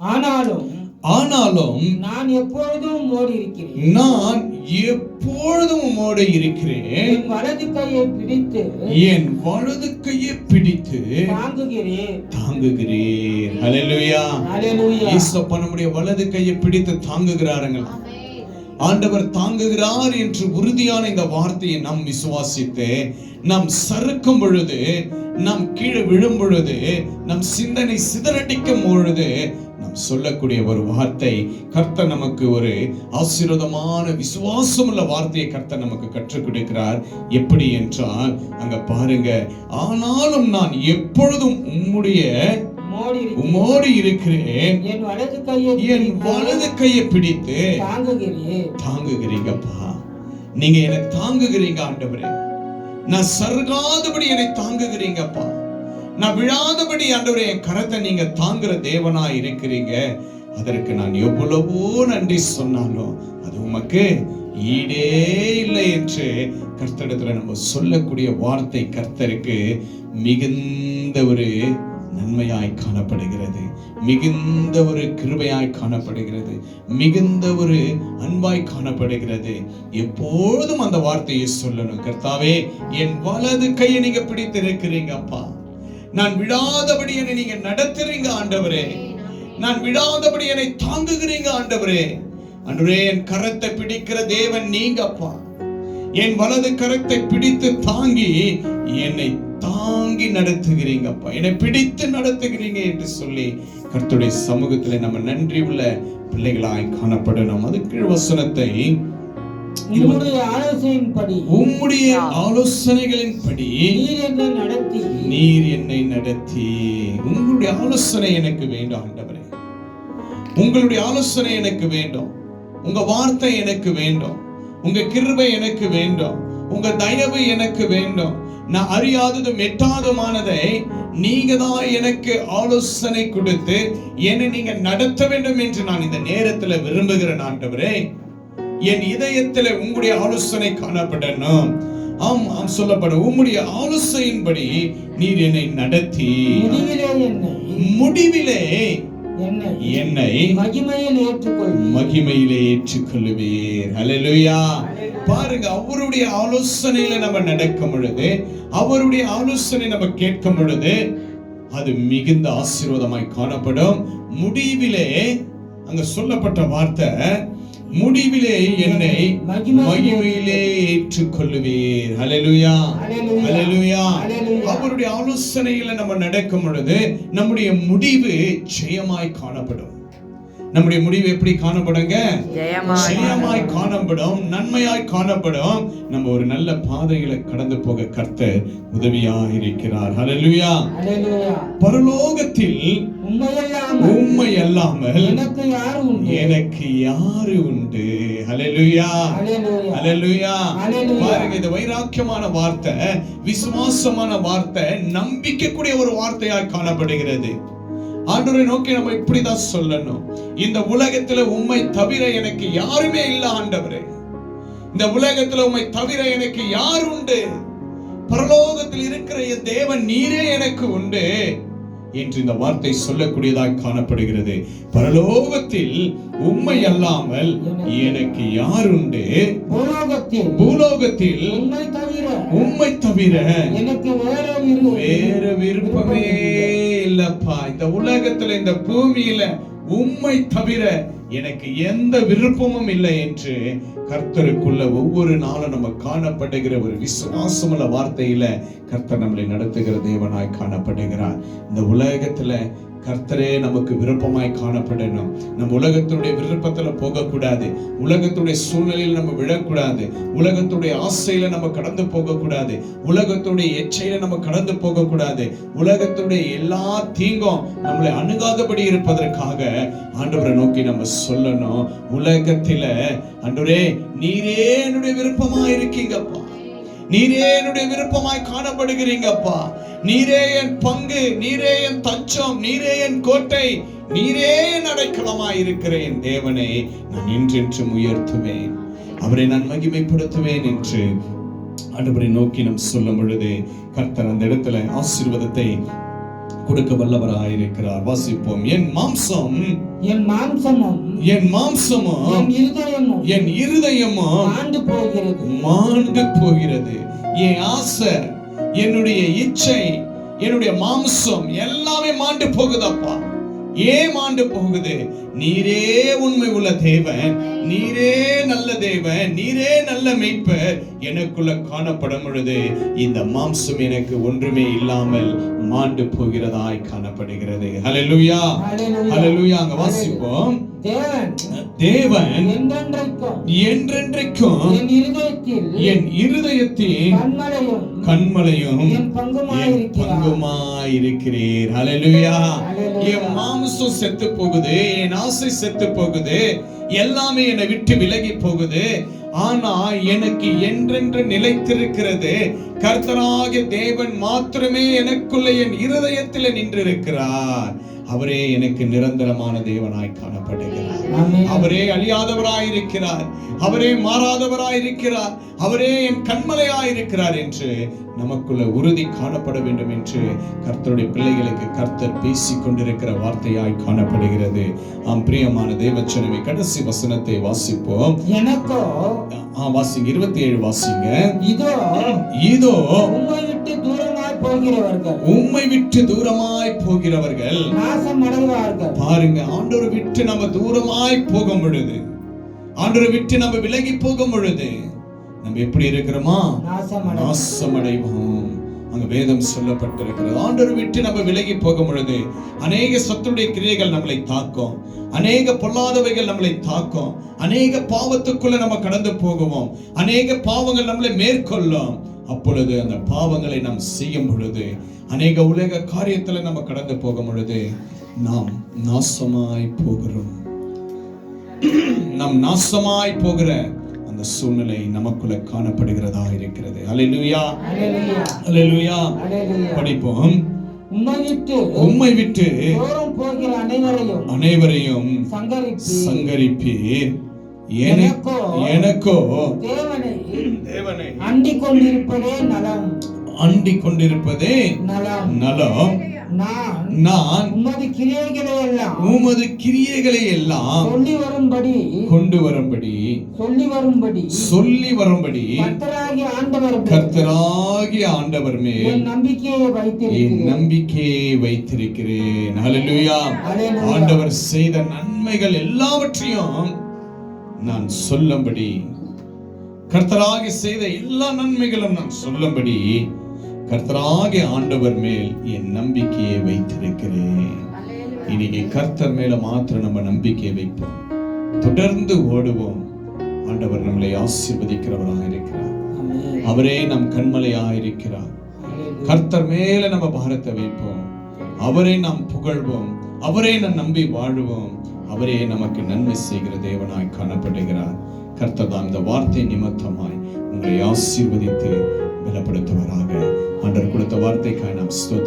ஆனாலும் ஆனாலும் நான் எப்பொழுதும் மோடி இருக்கிறேன். நான் எப்பொழுதும் உம்மோடு இருக்கிறேன். என் வலது கையை பிடித்து என் வலது கையை பிடித்து தாங்குகிறேன். தாங்குகிறேன் ஹalleluya ஹalleluya இயேசப்பா நம்முடைய வலது கையை பிடித்து தாங்குகிறாருங்க ஆண்டவர் தாங்குகிறார் என்று உறுதியான இந்த வார்த்தையை நாம் விசுவாசித்து நாம் சறுக்கும் பொழுது நாம் கீழே விழும் பொழுது நம் சிந்தனை சிதறடிக்கும் பொழுது நாம் சொல்லக்கூடிய ஒரு வார்த்தை கர்த்தர் நமக்கு ஒரு ஆசீர்வாதமான விசுவாசம் உள்ள வார்த்தையை கர்த்தர் நமக்கு கற்றுக் கொடுக்கிறார். எப்படி என்றால் அங்க பாருங்க ஆனாலும் நான் எப்பொழுதும் உம்முடைய மோடி இருக்கிறேன். என் வலது கையை பிடித்து தாங்குகிறீங்கப்பா. நீங்க எனக்கு தாங்குகிறீங்க ஆண்டவரே. நான் சருகாதபடி என்னை தாங்குகிறீங்கப்பா. நான் விழாதபடி ஆண்டவரே என் கரத்தை நீங்க தாங்குற தேவனா இருக்கிறீங்க. அதற்கு நான் எவ்வளவோ நன்றி சொன்னாலும் அது உமக்கு ஈடே இல்லை என்று கர்த்தடத்துல நம்ம சொல்லக்கூடிய வார்த்தை கர்த்தருக்கு மிகுந்த ஒரு நன்மையாய் காணப்படுகிறது. மிகுந்த ஒரு கிருபையாய் காணப்படுகிறது. மிகுந்த ஒரு அன்பாய் காணப்படுகிறது. எப்பொழுதும் அந்த வார்த்தையை சொல்லணும். கர்த்தாவே என் வலது கையை நீங்க பிடித்திருக்கிறீங்க அப்பா நான் விடாதபடி என்னை நீங்க நடத்துறீங்க ஆண்டவரே. நான் விடாதபடி என்னை தாங்குகிறீங்க ஆண்டவரே. ஆண்டவரே என் கரத்தை பிடிக்கிற தேவன் நீங்கப்பா. என் வலது கரத்தை பிடித்து தாங்கி என்னை தாங்கி நடத்துகிறீங்கப்பா. என்னை பிடித்து நடத்துகிறீங்க என்று சொல்லி கர்த்துடைய சமூகத்துல நம்ம நன்றி உள்ள பிள்ளைகளாய் காணப்படணும். அது கீழ் வசனத்தை ஆலோசனையின்படி. உம்முடைய ஆலோசனைகளின்படி நீர் என்னை நடத்தி. நீர் என்னை நடத்தி. உங்களுடைய ஆலோசனை எனக்கு வேண்டும் ஆண்டவரே. உங்களுடைய ஆலோசனை எனக்கு வேண்டும். உங்க வார்த்தை எனக்கு வேண்டும். உங்க கிருபை எனக்கு வேண்டும். உங்க தயவு எனக்கு வேண்டும். நான் அறியாததும் எட்டாதமானதை நீங்க தான் எனக்கு ஆலோசனை கொடுத்து என்னை நீங்க நடத்த வேண்டும் என்று நான் இந்த நேரத்துல விரும்புகிறேன் ஆண்டவரே. என் இதயத்துல உங்களுடைய ஆலோசனை காணப்படணும் ஆம் ஆம் சொல்லப்படும் உம்முடைய ஆலோசனையின்படி நீர் என்னை நடத்தி. முடிவிலே என்னை. மகிமையில் ஏற்றுக்கொள். மகிமையிலே ஏற்றுக்கொள்ளுவீர். ஹalleluya பாருங்க அவருடைய ஆலோசனையில நம்ம நடக்கும் பொழுது அவருடைய ஆலோசனை நம்ம கேட்கும் பொழுது அது மிகுந்த ஆசீர்வாதமாய் காணப்படும். முடிவிலே அங்க சொல்லப்பட்ட வார்த்தை முடிவிலே என்னை மகிமையிலே ஏற்றுக்கொள்ளுவீர். ஹalleluya ஹalleluya. அவருடைய ஆலோசனையில நம்ம நடக்கும் பொழுது நம்முடைய முடிவு ஜெயமாய் காணப்படும் நம்முடைய முடிவு எப்படி காணப்படுங்க? ஜெயமாய் ஜெயமாய் காணப்படும் நன்மையாய் காணப்படும். நம்ம ஒரு நல்ல பாதையில கடந்து போக கர்த்தர் உதவியாக இருக்கிறார். ஹalleluya பரலோகத்தில் உண்மை அல்லாமல் எனக்கு யார் உண்டு? எனக்கு யாரு உண்டு? ஹalleluya ஹalleluya. பாருங்க இது வைராக்கியமான வார்த்தை விசுவாசமான வார்த்தை நம்பிக்கைக்குரிய ஒரு வார்த்தையாய் காணப்படுகிறது. ஆண்டவரை நோக்கி நம்ம இப்படிதான் சொல்லணும். இந்த உலகத்துல உம்மை தவிர எனக்கு யாருமே இல்ல ஆண்டவரே. இந்த உலகத்துல உம்மை தவிர எனக்கு யார் உண்டு? பரலோகத்தில் இருக்கிற என் தேவன் நீரே எனக்கு உண்டு என்று இந்த வார்த்தை சொல்லக்கூடியதாய் காணப்படுகிறது. பரலோகத்தில் உம்மை அல்லாமல் எனக்கு யார் உண்டு? பூலோகத்தில். பூலோகத்தில் உண்மை தவிர. உம்மை தவிர எனக்கு வேற விருப்பமே இல்லப்பா இந்த உலகத்துல இந்த பூமியில உம்மை தவிர எனக்கு எந்த விருப்பமும் இல்லை என்று கர்த்தருக்குள்ள ஒவ்வொரு நாளும் நம்ம காணப்படுகிற ஒரு விசுவாசமுள்ள வார்த்தையில கர்த்தர் நம்மளை நடத்துகிற தேவனாய் காணப்படுகிறார். இந்த உலகத்துல கர்த்தரே நமக்கு விருப்பமாய் காணப்படணும். நம்ம உலகத்துடைய விருப்பத்துல போகக்கூடாது. உலகத்துடைய சூழ்நிலையில் நம்ம விழக்கூடாது. உலகத்துடைய ஆசையில நம்ம கடந்து போகக்கூடாது. உலகத்துடைய எச்சையில நம்ம கடந்து போகக்கூடாது. உலகத்துடைய எல்லா தீங்கும் நம்மளை அணுகாதபடி இருப்பதற்காக ஆண்டவரை நோக்கி நம்ம சொல்லணும். உலகத்தில ஆண்டவரே நீரே என்னுடைய விருப்பமா இருக்கீங்கப்பா. நீரே என்னுடைய விருப்பமாய் காணப்படுகிறீங்கப்பா. நீரே என் பங்கு நீரே என் தஞ்சம் நீரே என் கோட்டை நீரே என் அடைக்கலமாய் இருக்கிற என் தேவனை. நான் என்றென்றும் உயர்த்துவேன். அவரை நான் மகிமைப்படுத்துவேன் என்று ஆண்டவரை நோக்கி நாம் சொல்லும் பொழுது கர்த்தர் அந்த இடத்துல ஆசீர்வாதத்தை கொடுக்க வல்லவராயிருக்கிறார். வாசிப்போம். என் மாம்சம் என் மாம்சமும் என் மாம்சமும் என் இருதயமும் என் இருதயமும் ஆண்டு போகிறது. மாண்டு போகிறது. என் ஆசை என்னுடைய இச்சை என்னுடைய மாம்சம் எல்லாமே மாண்டு போகுதப்பா. ஏன் மாண்டு போகுது? நீரே உண்மை உள்ள தேவன் நீரே நல்ல தேவன் நீரே நல்ல மேய்ப்பர் எனக்குள்ள காணப்படும் பொழுது இந்த மாம்சம் எனக்கு ஒன்றுமே இல்லாமல் மாண்டு போகிறதாய் காணப்படுகிறது. Hallelujah. ஹalleluya அங்க வாசிப்போம். தேவன் என்றென்றைக்கும் என் இருதயத்தில் என் இருதயத்தின் கண்மலையும் பங்குமாயிருக்கிறார். Hallelujah. என் மாம்சம் செத்து போகுது என் ஆசை செத்து போகுது எல்லாமே என்னை விட்டு விலகி போகுது. ஆனா எனக்கு என்றென்று நிலைத்திருக்கிறது. கர்த்தராகிய தேவன் மாத்திரமே எனக்குள்ள என் இருதயத்தில் நின்றிருக்கிறார். அவரே எனக்கு நிரந்தரமான தேவனாய் காணப்படுகிறார். அவரே அழியாதவராயிருக்கிறார். அவரே மாறாதவராயிருக்கிறார். அவரே என் கண்மலையாயிருக்கிறார் என்று நமக்குள்ள உறுதி காணப்பட வேண்டும் என்று கர்த்தருடைய பிள்ளைகளுக்கு கர்த்தர் பேசிக் கொண்டிருக்கிற வார்த்தையாய் காணப்படுகிறது. ஆம் பிரியமான தேவச்சனமே கடைசி வசனத்தை வாசிப்போம். எனக்கோ வாசிங்க இருபத்தி ஏழு வாசிங்க. இதோ இதோ உம்மை விட்டு போகிறவர்கள். உம்மை விட்டு தூரமாய் போகிறவர்கள். நாசம் அடைவார்கள். பாருங்க ஆண்டவரை விட்டு நம்ம தூரமாய் போகும் பொழுது ஆண்டவரை விட்டு நம்ம விலகி போகும் பொழுது நம்ம எப்படி இருக்கிறோமா? நாசம் அடை நாசமடைவோம் அங்க வேதம் சொல்லப்பட்டிருக்கிறது. ஆண்டவரை விட்டு நம்ம விலகி போகும் பொழுது அநேக சத்துடைய கிரியைகள் நம்மளை தாக்கும். அநேக பொல்லாதவைகள் நம்மளை தாக்கும். அநேக பாவத்துக்குள்ள நம்ம கடந்து போகுவோம். அநேக பாவங்கள் நம்மளை மேற்கொள்ளும். அப்பொழுது அந்த பாவங்களை நாம் செய்யும் பொழுது அநேக உலக காரியத்துல நம்ம கடந்து போகும் பொழுது நாம் நாசமாய் போகிறோம். நாம் நாசமாய் போகிற அந்த சூழ்நிலை நமக்குள்ள காணப்படுகிறதா இருக்கிறது. அல்லேலூயா அல்லேலூயா படிப்போம். உம்மை விட்டு போகிற அனைவரையும் அனைவரையும் சங்கரிப்பீர். எனக்கு எனக்கோ தேவனை அண்டிக் கொண்டிருப்பதே நலம். அண்டிக் கொண்டிருப்பதே நலம். நலம். நான் நான் உமது கிரியைகளை எல்லாம் உமது கிரியைகளை எல்லாம் சொல்லி வரும்படி கொண்டு வரும்படி சொல்லி வரும்படி சொல்லி வரும்படி கர்த்தராகிய ஆண்டவர் மேல் கர்த்தராகிய ஆண்டவர் மேல் என் நம்பிக்கையை என் வைத்திருக்கிறேன் நம்பிக்கையை வைத்திருக்கிறேன். ஹalleluya Hallelujah. ஆண்டவர் செய்த நன்மைகள் எல்லாவற்றையும் நான் சொல்லும்படி கர்த்தராகி செய்த எல்லா நன்மைகளும் நான் சொல்லும்படி கர்த்தராகிய ஆண்டவர் மேல் என் நம்பிக்கையை வைத்திருக்கிறேன். இன்னைக்கு கர்த்தர் மேல மாத்திரம் நம்ம நம்பிக்கையை வைப்போம். தொடர்ந்து ஓடுவோம். ஆண்டவர் நம்மளை ஆசீர்வதிக்கிறவராக இருக்கிறார். அவரே நம் கண்மலையாக இருக்கிறார். கர்த்தர் மேல நம்ம பாரத்தை வைப்போம். அவரை நாம் புகழ்வோம். அவரை நாம் நம்பி வாழுவோம். அவரே நமக்கு நன்மை செய்கிற தேவனாய் காணப்படுகிறார். கர்த்தர் இந்த வார்த்தை நிமித்தமாய் உங்களை ஆசீர்வதித்து பலப்படுத்துவராக. ஆண்டவர் கொடுத்த வார்த்தைக்காய் நாம் ஸ்தோத்திரம்